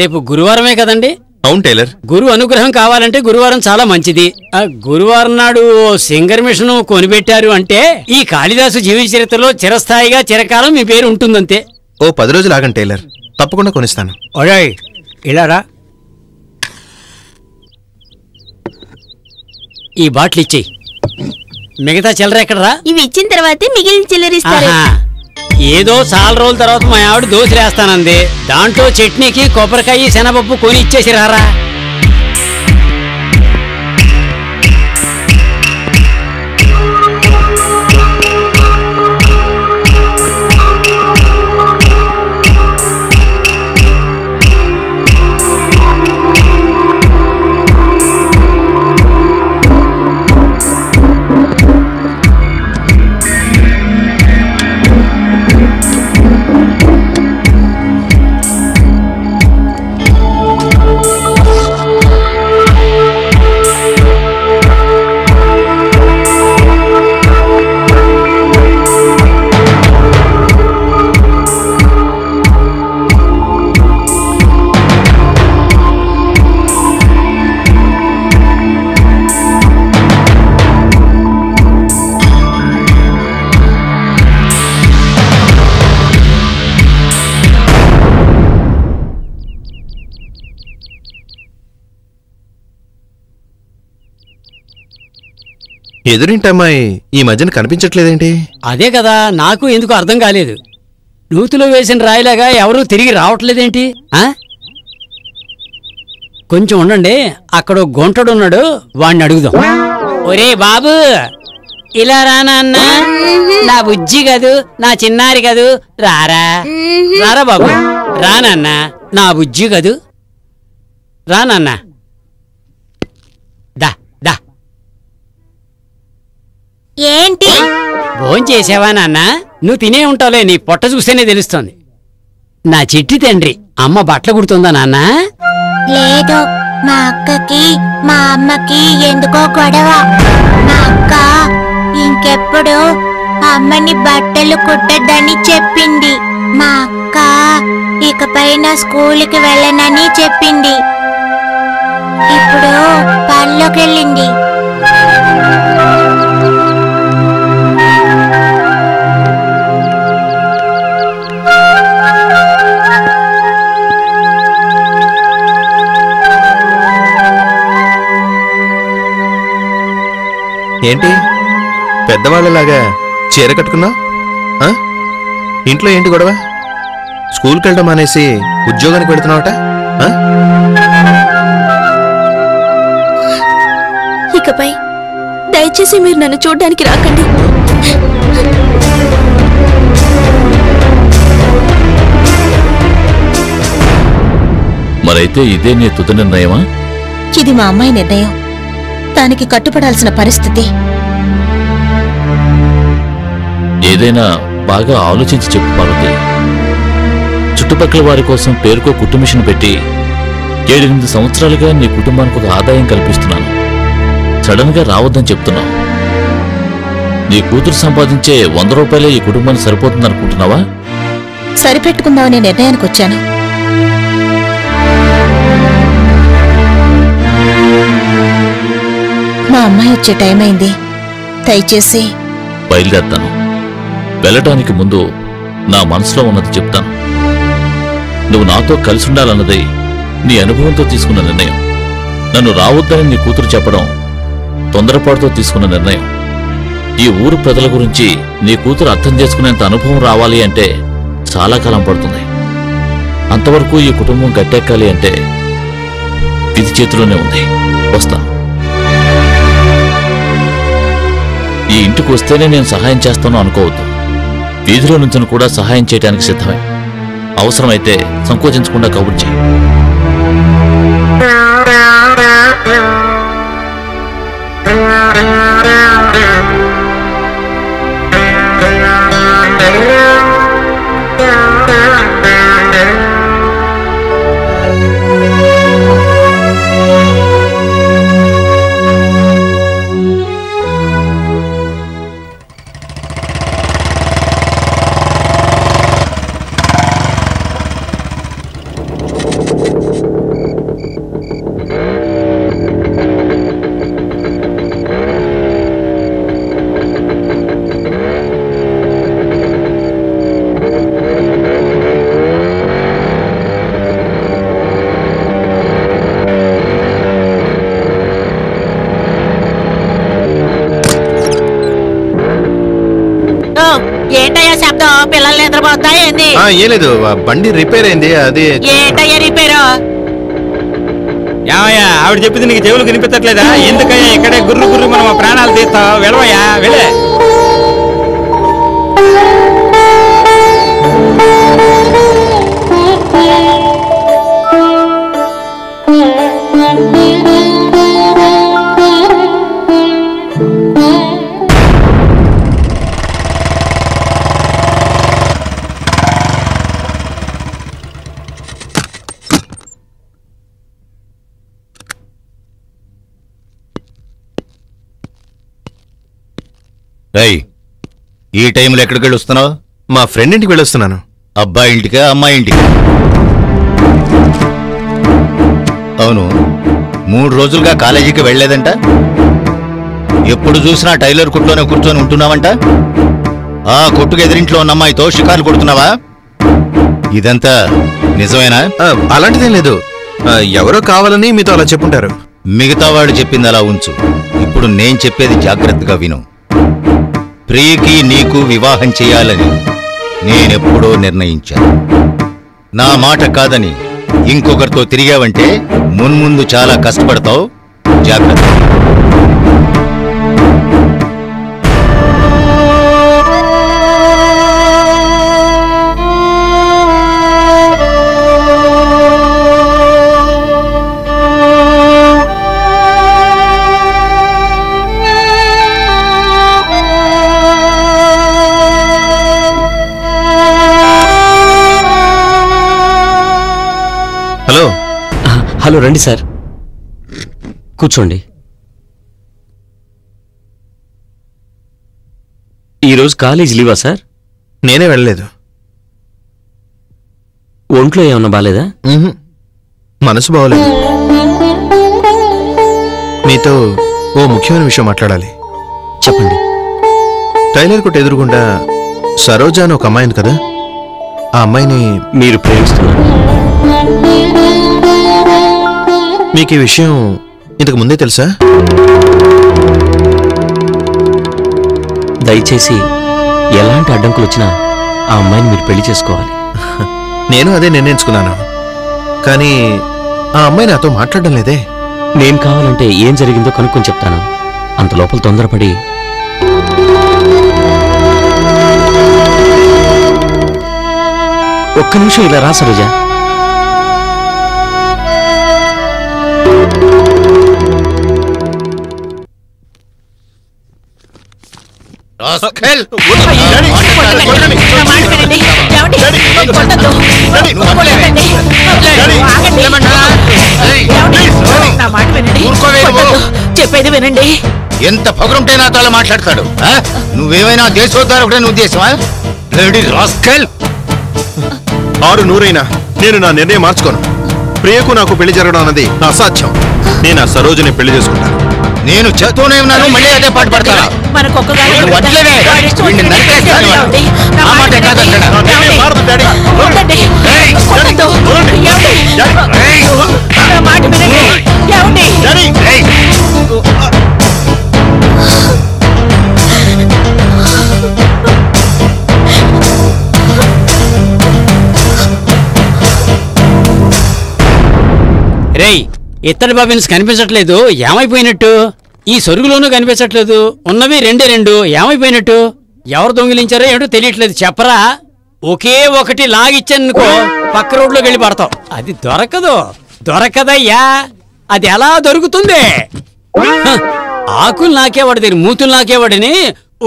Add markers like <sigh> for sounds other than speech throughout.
రేపు గురువారమే కదండి? అవును టైలర్. గురు అనుగ్రహం కావాలంటే గురువారం చాలా మంచిది. ఆ గురువారం నాడు ఓ సింగర్ మిషన్ కొనిపెట్టారు అంటే ఈ కాళిదాసు జీవిత చరిత్రలో చిరస్థాయిగా చిరకాలం మీ పేరు ఉంటుందంతే. ఓ పది రోజులు ఆగండి టైలర్. తప్పకుండా కొనిస్తాను. ఒడాయ్ ఇలా రా. ఈ బాటిల్ ఇచ్చేయి. మిగతా చిల్లర ఎక్కడరా ఇవి ఇచ్చిన తర్వాతే మిగిలిన చిల్లరిస్తారు ఆహా. ఏదో చాలా రోజుల తర్వాత మా ఆవిడ దోశలేస్తానంది. దాంట్లో చట్నీకి కొబ్బరికాయ శనగపప్పు కొని ఇచ్చేసి రారా ఎదురింటమ్మాయి ఈ మధ్యన కనిపించట్లేదేంటి? అదే కదా నాకు ఎందుకు అర్థం కాలేదు. నూతిలో వేసిన రాయిలాగా ఎవరూ తిరిగి రావట్లేదేంటి? ఆ? కొంచెం ఉండండి అక్కడ ఓ గుంటడు ఉన్నాడు వాడిని అడుగుదాం. ఒరే బాబు ఇలా రానా అన్న నా బుజ్జి కదూ నా చిన్నారి కదూ రారా. రారా బాబు రానన్న నా బుజ్జి కదూ. రానన్న ఏంటి? భోం చేసావా నాన్న? నువ్వు తినే ఉంటావులే నీ పొట్ట చూస్తేనే తెలుస్తోంది. నా చిట్టి తండ్రి అమ్మ బట్టలు కుడుతుందా నాన్న? లేదు మా అక్కకి మా అమ్మకి ఎందుకో గొడవ. మా అక్క ఇంకెప్పుడు అమ్మని బట్టలు కుట్టద్దని చెప్పింది. మా అక్క ఇకపై నా స్కూల్కి వెళ్ళనని చెప్పింది. ఇప్పుడు పనిలోకి ఏంటి? పెద్దవాళ్ళలాగా చీర కట్టుకున్నావు ఆ? ఇంట్లో ఏంటి గొడవ? స్కూల్కి వెళ్ళడం మానేసి ఉద్యోగానికి వెళుతున్నావట? ఆ? ఇకపై దయచేసి మీరు నన్ను చూడడానికి రాకండి. మరైతే ఇదే నీ తుది నిర్ణయమా? ఇది మా అమ్మాయి నిర్ణయం. దానికి కట్టుపడాల్సిన పరిస్థితి. ఏదైనా బాగా ఆలోచించి చెప్పు పార్వతి. చుట్టుపక్కల వారి కోసం పేరుకో కుటుంబిషన్ పెట్టి ఏడెనిమిది సంవత్సరాలుగా నీ కుటుంబానికి ఒక ఆదాయం కల్పిస్తున్నాను. సడన్గా రావద్దని చెప్తున్నావు. నీ కూతురు సంపాదించే వంద రూపాయలే ఈ కుటుంబానికి సరిపోతుందనుకుంటున్నావా? సరిపెట్టుకుందామనే నిర్ణయానికి వచ్చాను అమ్మాయి వచ్చే టైం అయింది. దయచేసి. బయలుదేరతాను. వెళ్ళటానికి ముందు నా మనసులో ఉన్నది చెప్తాను. నువ్వు నాతో కలిసి ఉండాలన్నది నీ అనుభవంతో తీసుకున్న నిర్ణయం. నన్ను రావద్దని నీ కూతురు చెప్పడం తొందరపాటుతో తీసుకున్న నిర్ణయం. ఈ ఊరు ప్రజల గురించి నీ కూతురు అర్థం చేసుకునేంత అనుభవం రావాలి అంటే చాలా కాలం పడుతుంది. అంతవరకు ఈ కుటుంబం గట్టెక్కాలి అంటే విధి చేతిలోనే ఉంది. వస్తాను. ఈ ఇంటికి వస్తేనే నేను సహాయం చేస్తాను అనుకోవద్దు. వీధిలో నుంచి కూడా సహాయం చేయడానికి సిద్ధమే. అవసరమైతే సంకోచించకుండా కబుర్ చేయి Yeah. ఆ, ఏం లేదు. బండి రిపేర్ అయింది. అది ఏంటయ్యా రిపేరు ఏమయ్యా ఆవిడ చెప్పింది నీకు చెవులు కనిపించట్లేదా ఎందుకయ్యా ఇక్కడే గుర్రు గుర్రు మనం ప్రాణాలు తీస్తావు? వెళ్ళవయ్యా వెళ్ళే. రై ఈ టైంలో ఎక్కడికి వెళ్ళి వస్తున్నావు? మా ఫ్రెండ్ ఇంటికి వెళ్ళొస్తున్నాను. అబ్బాయి ఇంటికా అమ్మాయి ఇంటికి? అవును మూడు రోజులుగా కాలేజీకి వెళ్ళలేదంట? ఎప్పుడు చూసినా టైలర్ కొట్టులోనే కూర్చొని ఉంటున్నావంట? ఆ కొట్టుకు ఎదిరింట్లో ఉన్న అమ్మాయితో షికార్లు కొడుతున్నావా? ఇదంతా నిజమేనా? అలాంటిదేం లేదు. ఎవరో కావాలని మీతో అలా చెప్పుంటారు. మిగతా వాడు చెప్పింది అలా ఉంచు. ఇప్పుడు నేను చెప్పేది జాగ్రత్తగా విను. ప్రియకి నీకు వివాహం చేయాలని నేనెప్పుడో నిర్ణయించాను. నా మాట కాదని ఇంకొకరితో తిరిగావంటే మున్ముందు చాలా కష్టపడతావు. జాగ్రత్త. హలో. హలో రండి సార్. కూర్చోండి. ఈరోజు కాలేజ్ లీవా సార్? నేనే వెళ్ళలేదు. ఒంట్లో ఏమన్నా మ్హూ. మనసు బాగోలేదు. మీతో ఓ ముఖ్యమైన విషయం మాట్లాడాలి. చెప్పండి. టైలర్ కొట్టు ఎదురుగుండా సరోజ అని ఒక అమ్మాయి ఉంది కదా? ఆ అమ్మాయిని మీరు ప్రేమిస్తున్నారు. మీకు ఈ విషయం ఇంతకు ముందే తెలుసా? దయచేసి ఎలాంటి అడ్డంకులు వచ్చినా ఆ అమ్మాయిని మీరు పెళ్ళి చేసుకోవాలి. <laughs> నేను అదే నిర్ణయించుకున్నాను. కానీ ఆ అమ్మాయి నాతో మాట్లాడడం లేదే. నేను కావాలంటే ఏం జరిగిందో కనుక్కొని చెప్తాను. అంత లోపల తొందరపడి ఒక్క నిమిషం ఇలా రా సరోజ. చెప్పేది వినండి ఎంత పొగరుంటే నాతో అలా మాట్లాడతాడు ఆ? నువ్వేమైనా దేశోద్ధారకుడని ఉద్దేశమా లేడీ రాస్కెల్ ఆరు నూరైనా నేను నా నిర్ణయం మార్చుకోను ప్రియకు నాకు పెళ్ళి జరగడం అన్నది అసాధ్యం నేను ఆ సరోజని పెళ్ళి చేసుకుంటాను నేను చెప్తూనే ఉన్నాను మళ్ళీ అదే పాటు పడతాను రేయ్ ఇత్తడి బాబిన్స్ కనిపించట్లేదు ఏమైపోయినట్టు? ఈ సొరుగులోనూ కనిపించట్లేదు ఉన్నవి రెండే రెండు ఏమైపోయినట్టు? ఎవరు దొంగిలించారో ఏమిటో తెలియట్లేదు చెప్పరా? ఒకే ఒకటి లాగిచ్చానుకో పక్క రోడ్లోకి వెళ్ళి పడతావు అది దొరకదు దొరకదయ్యా. అది ఎలా దొరుకుతుంది? ఆకులు నాకేవాడు దగ్గర మూతులు నాకేవాడని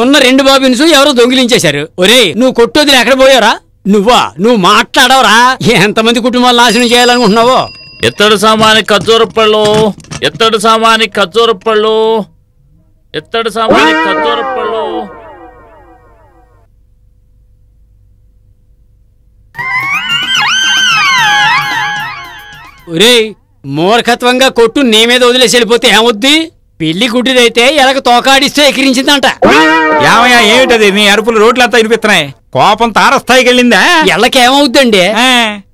ఉన్న రెండు బాబిన్స్ ఎవరో దొంగిలించేశారు. ఒరే నువ్వు కొట్టొద్దు ఎక్కడ పోయారా నువ్వా? నువ్వు మాట్లాడవరా? ఎంతమంది కుటుంబాలు నాశనం చేయాలనుకుంటున్నావో? ఎత్తడు సామాని ఖర్జూర పళ్ళు ఎత్తడు సామాని ఖర్జూర పళ్ళు ఎత్తడు సామాని ఖర్జూర పళ్ళు. ఒరేయ్ మూర్ఖత్వంగా కొట్టు నీ మీద వదిలేసి వెళ్ళిపోతే ఏమొద్ది? పిల్లి గుడ్డిదైతే ఎలక తోకాడిస్తే ఎకిరించిందంట ఏమయ్యా ఏమిటది? నీ అరుపులు రోడ్లంతా వినిపిస్తున్నాయి. కోపం తారస్థాయికి వెళ్ళిందా ఎల్లకేమవుద్దండి? ఆ,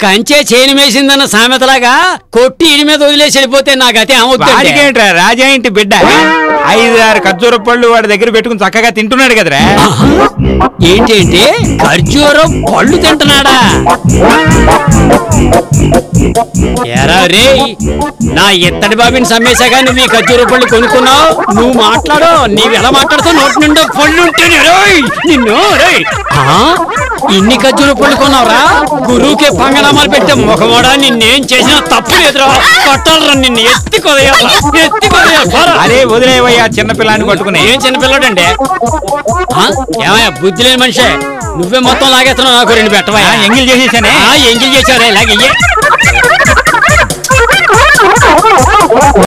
కంచే చేను వేసిందన్న సామెతలాగా కొట్టి ఇడి మీద వదిలేసి వెళ్ళిపోతే నా గతి ఏమవుతుంది రాజా ఇంటి బిడ్డ. ఐదు ఆరు ఖర్జూర పళ్ళు వాడి దగ్గర పెట్టుకుని చక్కగా తింటున్నాడు కదరా. ఏంటేంటి ఖర్జూరం పళ్ళు తింటున్నాడా? ఎరా రే నా ఇత్తడి బాబిని సమ్మేశాగా నువ్వు ఈ ఖర్జూర పళ్ళు కొనుక్కున్నావు? నువ్వు మాట్లాడు నీవు ఎలా మాట్లాడుతావు నోటి నిండా పళ్ళు ఉంటేనే రోయ్ నిన్ను రేయ్. ఆ? ఇన్ని ఖర్చులు పండుకున్నావురా? గురువుకి పంగనామాలు పెట్టే ముఖమోడా నిన్నేం చేసినా తప్పు లేదురా. పట్టాలరా నిన్ను. ఎత్తి కొదయాలరా. ఎత్తి కొదయాలరా. అరే వదిలేవయ్యా చిన్నపిల్లాన్ని పట్టుకుని. ఏం చిన్నపిల్లడండి ఏమయ్యా బుద్ధి లేని మనిషే. నువ్వే మొత్తం లాగేస్తున్నావు నాకు రెండు పెట్టవా ఎంగిల్ చేసేసానే? ఎంగిల్ చేశారే ఇలాగే